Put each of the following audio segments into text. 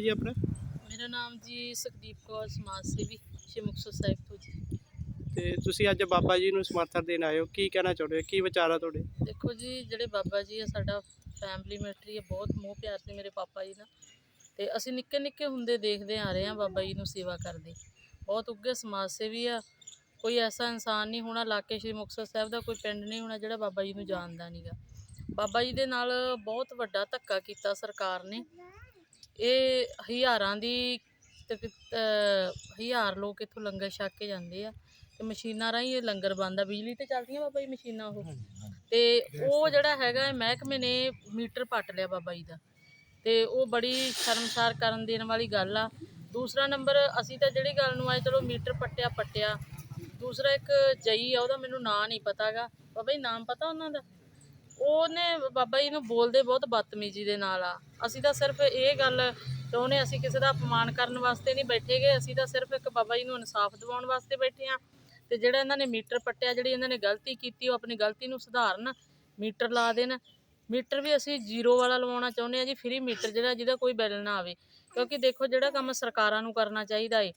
ਜੀ ਆਪਣਾ? ਮੇਰਾ ਨਾਮ ਜੀ ਸੁਖਦੀਪ ਕੌਰ ਸਮਾਜ ਸੇਵੀ ਸ਼੍ਰੀ ਮੁਕਤਸਰ ਸਾਹਿਬ ਤੋਂ ਜੀ। ਤੇ ਤੁਸੀਂ ਅੱਜ ਬਾਬਾ ਜੀ ਨੂੰ ਸਮਰਥਨ ਦੇਣ ਆਏ ਹੋ ਕੀ ਕਹਿਣਾ ਚਾਹੁੰਦੇ ਹੋ? ਕੀ ਵਿਚਾਰ ਆ ਤੁਹਾਡੇ? ਦੇਖੋ ਜੀ ਜਿਹੜੇ ਬਾਬਾ ਜੀ ਆ ਸਾਡਾ ਫੈਮਿਲੀ ਮਿਲਟਰੀ ਹੈ ਬਹੁਤ ਮੋਹ ਪਿਆਰ ਸੀ ਮੇਰੇ ਪਾਪਾ ਜੀ ਦਾ ਤੇ ਅਸੀਂ ਨਿੱਕੇ ਨਿੱਕੇ ਹੁੰਦੇ ਦੇਖਦੇ ਆ ਰਹੇ ਆ ਬਾਬਾ ਜੀ ਨੂੰ ਸੇਵਾ ਕਰਦੇ। ਬਹੁਤ ਉੱਗੇ ਸਮਾਜ ਸੇਵੀ ਆ। ਕੋਈ ਐਸਾ ਇਨਸਾਨ ਨਹੀਂ ਹੋਣਾ ਇਲਾਕੇ ਸ਼੍ਰੀ ਮੁਕਤਸਰ ਸਾਹਿਬ ਦਾ ਕੋਈ ਪਿੰਡ ਨਹੀਂ ਹੋਣਾ ਜਿਹੜਾ ਬਾਬਾ ਜੀ ਨੂੰ ਜਾਣਦਾ ਨਹੀਂਗਾ ਬਾਬਾ ਜੀ ਦੇ ਨਾਲ ਬਹੁਤ ਵੱਡਾ ਧੱਕਾ ਕੀਤਾ ਸਰਕਾਰ ਨੇ। ਇਹ ਹਜ਼ਾਰਾਂ ਦੀ ਤਕ- ਅਹ ਹਜ਼ਾਰ ਲੋਕ ਇੱਥੋਂ ਲੰਗਰ ਛਕ ਕੇ ਜਾਂਦੇ ਆ ਤੇ ਮਸ਼ੀਨਾਂ ਰਾਹੀਂ ਇਹ ਲੰਗਰ ਬਣਦਾ ਬਿਜਲੀ ਤੇ ਚੱਲਦੀਆਂ ਬਾਬਾ ਜੀ ਮਸ਼ੀਨਾਂ ਉਹ। ਤੇ ਉਹ ਜਿਹੜਾ ਹੈਗਾ ਇਹ ਮਹਿਕਮੇ ਨੇ ਮੀਟਰ ਪੱਟ ਲਿਆ ਬਾਬਾ ਜੀ ਦਾ। ਤੇ ਉਹ ਬੜੀ ਸ਼ਰਮਸਾਰ ਕਰਨ ਦੇਣ ਵਾਲੀ ਗੱਲ ਆ। ਦੂਸਰਾ ਨੰਬਰ ਅਸੀਂ ਤਾਂ ਜਿਹੜੀ ਗੱਲ ਨੂੰ ਆਏ ਚਲੋ ਮੀਟਰ ਪੱਟਿਆ ਪੱਟਿਆ। ਦੂਸਰਾ ਇੱਕ ਜਈ ਆ ਉਹਦਾ ਮੈਨੂੰ ਨਾਂ ਨਹੀਂ ਪਤਾਗਾ। ਬਾਬਾ ਜੀ ਨਾਮ ਪਤਾ ਉਹਨਾਂ ਦਾ? ਉਹਨੇ ਬਾਬਾ ਜੀ ਨੂੰ ਬੋਲਦੇ ਬਹੁਤ ਬਦਤਮੀਜ਼ੀ ਦੇ ਨਾਲ ਆ। ਅਸੀਂ ਤਾਂ ਸਿਰਫ ਇਹ ਗੱਲ ਚਾਹੁੰਦੇ ਅਸੀਂ ਕਿਸੇ ਦਾ ਅਪਮਾਨ ਕਰਨ ਵਾਸਤੇ ਨਹੀਂ ਬੈਠੇ ਗਏ, ਅਸੀਂ ਤਾਂ ਸਿਰਫ ਇੱਕ ਬਾਬਾ ਜੀ ਨੂੰ ਇਨਸਾਫ ਦਿਵਾਉਣ ਵਾਸਤੇ ਬੈਠੇ ਆ ਤੇ ਜਿਹੜਾ ਇਹਨਾਂ ਨੇ ਮੀਟਰ ਪੱਟਿਆ, ਜਿਹੜੀ ਇਹਨਾਂ ਨੇ ਗਲਤੀ ਕੀਤੀ, ਉਹ ਆਪਣੀ ਗਲਤੀ ਨੂੰ ਸੁਧਾਰਨ, ਮੀਟਰ ਲਾ ਦੇਣ। ਮੀਟਰ ਵੀ ਅਸੀਂ ਜ਼ੀਰੋ ਵਾਲਾ ਲਵਾਉਣਾ ਚਾਹੁੰਦੇ ਆ ਜੀ ਫ੍ਰੀ ਮੀਟਰ ਜਿਹੜਾ ਜਿਹਦਾ ਕੋਈ ਬਿੱਲ ਨਾ ਆਵੇ। ਕਿਉਂਕਿ ਦੇਖੋ, ਜਿਹੜਾ ਕੰਮ ਸਰਕਾਰਾਂ ਨੂੰ ਕਰਨਾ ਚਾਹੀਦਾ ਏ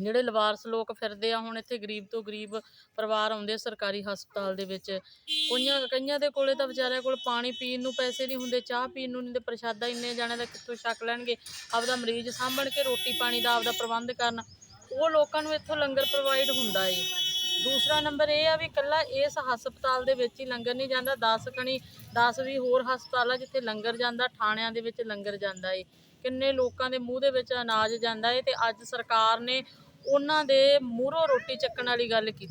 ਜਿਹੜੇ ਲਵਾਰਸ ਲੋਕ ਫਿਰਦੇ ਆ, ਹੁਣ ਇੱਥੇ ਗਰੀਬ ਤੋਂ ਗਰੀਬ ਪਰਿਵਾਰ ਆਉਂਦੇ ਸਰਕਾਰੀ ਹਸਪਤਾਲ ਦੇ ਵਿੱਚ। ਕਈਆਂ ਕਈਆਂ ਦੇ ਕੋਲੇ ਤਾਂ ਵਿਚਾਰਿਆਂ ਕੋਲ ਪਾਣੀ ਪੀਣ ਨੂੰ ਪੈਸੇ ਨਹੀਂ ਹੁੰਦੇ, ਚਾਹ ਪੀਣ ਨੂੰ ਨਹੀਂ ਤੇ ਪ੍ਰਸ਼ਾਦਾ ਇੰਨੇ ਜਾਣੇ ਦਾ ਕਿੱਥੋਂ ਛਕ ਲੈਣਗੇ? ਆਪਦਾ ਮਰੀਜ਼ ਸਾਂਭਣ ਕੇ ਰੋਟੀ ਪਾਣੀ ਦਾ ਆਪਦਾ ਪ੍ਰਬੰਧ ਕਰਨ। ਉਹ ਲੋਕਾਂ ਨੂੰ ਇੱਥੋਂ ਲੰਗਰ ਪ੍ਰੋਵਾਈਡ ਹੁੰਦਾ ਏ। ਦੂਸਰਾ ਨੰਬਰ ਇਹ ਆ ਵੀ ਕੱਲਾ ਇਸ ਹਸਪਤਾਲ ਦੇ ਵਿੱਚ ਹੀ ਲੰਗਰ ਨਹੀਂ ਜਾਂਦਾ 10 ਕਣੀ 10 ਵੀ ਹੋਰ ਹਸਪਤਾਲ ਆ ਜਿੱਥੇ ਲੰਗਰ ਜਾਂਦਾ, ਥਾਣਿਆਂ ਦੇ ਵਿੱਚ ਲੰਗਰ ਜਾਂਦਾ ਏ। ਕਿੰਨੇ ਲੋਕਾਂ ਦੇ ਮੂੰਹ ਦੇ ਵਿੱਚ ਅਨਾਜ ਜਾਂਦਾ ਏ ਤੇ ਅੱਜ ਸਰਕਾਰ ਨੇ ਉਹਨਾਂ ਦੇ ਮੂਹਰੋਂ ਰੋਟੀ ਚੱਕਣ ਵਾਲੀ ਗੱਲ ਕੀਤੀ।